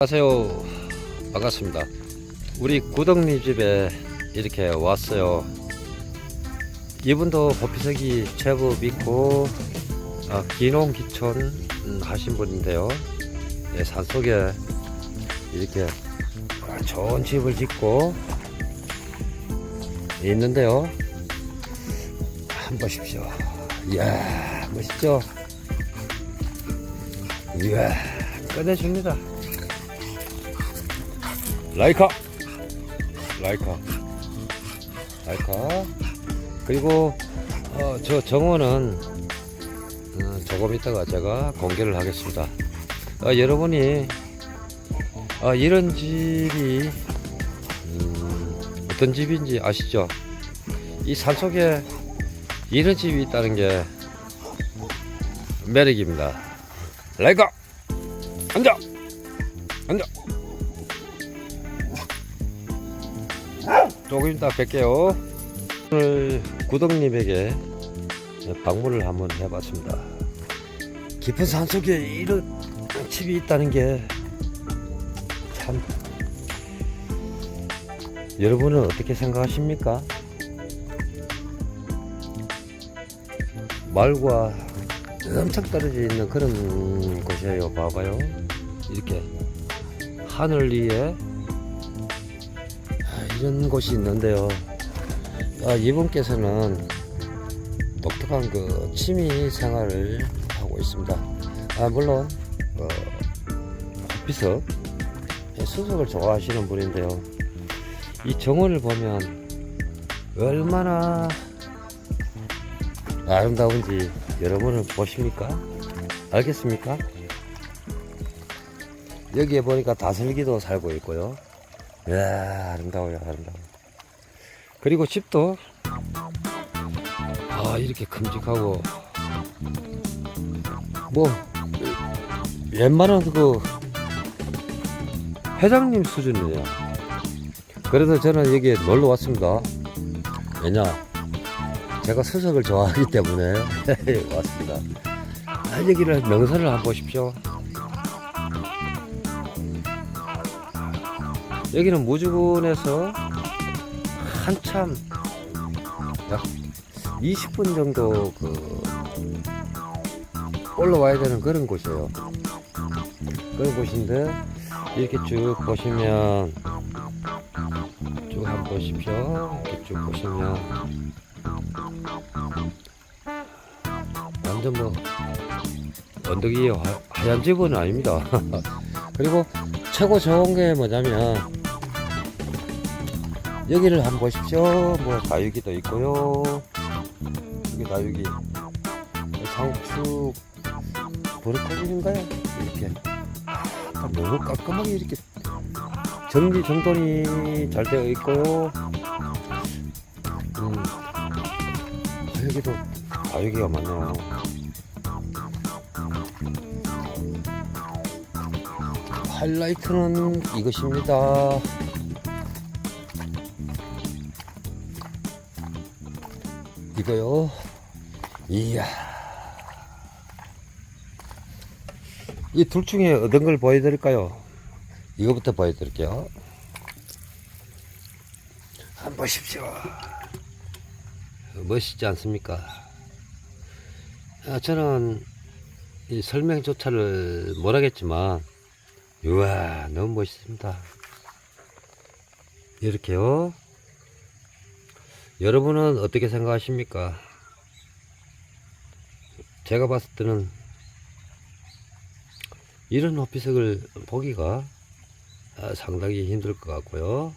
안녕하세요. 반갑습니다. 우리 구덕님 집에 이렇게 왔어요. 이분도 호피석이 제법 있고 아, 기농기촌 음, 하신 분인데요. 예, 산속에 이렇게 아, 좋은 집을 짓고 있는데요. 한번 보십시오. 이야 멋있죠? 이야 끝내줍니다. 라이카. 라이카. 라이카. 그리고 어, 저 정원은 어, 조금 있다가 제가 공개를 하겠습니다. 어, 여러분이 어, 이런 집이 음, 어떤 집인지 아시죠? 이 산속에 이런 집이 있다는 게 매력입니다. 라이카! 앉아! 앉아 조금 이따 뵐게요. 오늘 구독님에게 방문을 한번 해봤습니다. 깊은 산 속에 이런 집이 있다는 게 참 여러분은 어떻게 생각하십니까? 말과 엄청 떨어져 있는 그런 곳이에요. 봐봐요. 이렇게 하늘 위에 아, 이런 곳이 있는데요. 아, 이분께서는 독특한 그 취미 생활을 하고 있습니다. 아, 물론 어, 비석 수석을 좋아하시는 분인데요. 이 정원을 보면 얼마나 아름다운지 여러분은 보십니까? 알겠습니까? 여기에 보니까 다슬기도 살고 있고요. 이야, 아름다워요, 아름다워. 그리고 집도, 아, 이렇게 큼직하고, 뭐, 웬만한 그, 회장님 수준이에요. 그래서 저는 여기에 놀러 왔습니다. 왜냐, 제가 수석을 좋아하기 때문에 왔습니다. 아, 여기를 명선을 한번 보십시오. 여기는 무주군에서 한참 약 20분 정도 그 올라와야 되는 그런 곳이에요. 그런 곳인데 이렇게 쭉 보시면 쭉 한번 보십시오. 이렇게 쭉 보시면 완전 뭐 언덕이 하- 하얀 집은 아닙니다. 그리고 최고 좋은 게 뭐냐면 여기를 한번 보십시오. 뭐 다육이도 있고요. 여기 다육이 상추 브로콜리인가요? 이렇게 아, 너무 깔끔하게 이렇게 정리 정돈이 잘 되어 있고요. 음, 아, 여기도 다육이가 많네요. 하이라이트는 이것입니다. 이거요. 이야. 이 둘 중에 어떤 걸 보여드릴까요? 이거부터 보여드릴게요. 한번 보십시오. 멋있지 않습니까? 아, 저는 이 설명조차를 못하겠지만, 우와, 너무 멋있습니다. 이렇게요. 여러분은 어떻게 생각하십니까? 제가 봤을 때는 이런 호피석을 보기가 아, 상당히 힘들 것 같고요.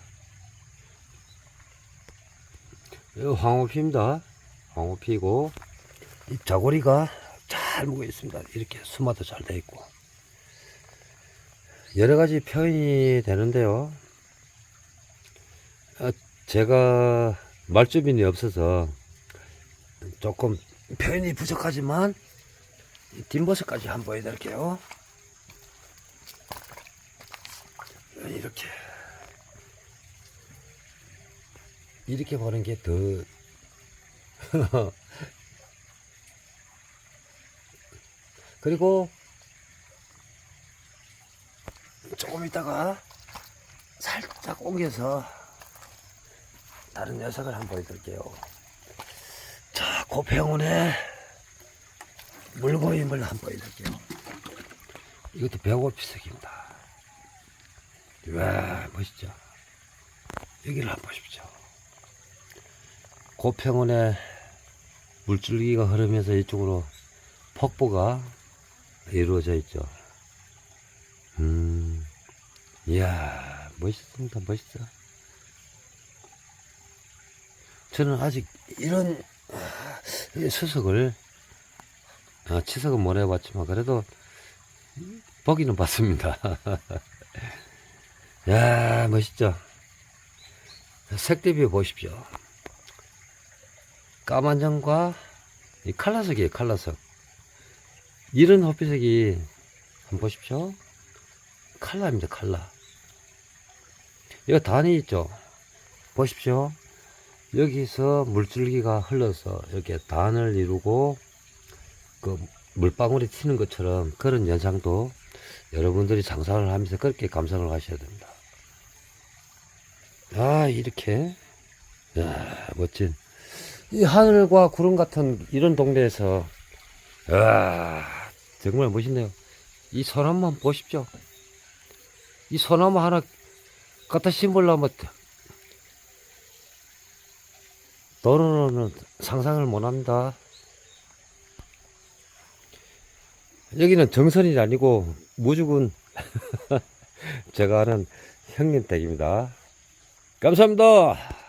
이거 황호피입니다. 황호피고 이 자고리가 잘 묵어 있습니다. 이렇게 수마도 잘 되어 있고 여러 가지 표현이 되는데요. 아, 제가 말주변이 없어서 조금 표현이 부족하지만 이 뒷모습까지 한번 보여드릴게요. 이렇게 이렇게 보는 게 더 그리고 조금 있다가 살짝 옮겨서 다른 녀석을 한번 보여드릴게요. 자, 고평원의 물고임을 한번 보여드릴게요. 이것도 배고피색입니다. 와, 멋있죠? 여기를 한번 보십시오. 고평원에 물줄기가 흐르면서 이쪽으로 폭포가 이루어져 있죠. 음, 이야, 멋있습니다, 멋있어. 저는 아직 이런 아, 이 수석을 아, 치석은 못 해봤지만 그래도 보기는 봤습니다. 야 멋있죠? 색 대비 보십시오. 까만 점과 이 칼라색이에요, 칼라색. 이런 헛빛색이 한번 보십시오. 칼라입니다, 칼라. 이거 단이 있죠? 보십시오. 여기서 물줄기가 흘러서 이렇게 단을 이루고 그 물방울이 튀는 것처럼 그런 현상도 여러분들이 장사를 하면서 그렇게 감상을 하셔야 됩니다. 아, 이렇게. 야, 멋진. 이 하늘과 구름 같은 이런 동네에서, 와, 정말 멋있네요. 이 소나무만 보십시오. 이 소나무 하나 갖다 심으려면 돈으로는 상상을 못 합니다. 여기는 정선이 아니고 무주군 제가 아는 형님 댁입니다. 감사합니다.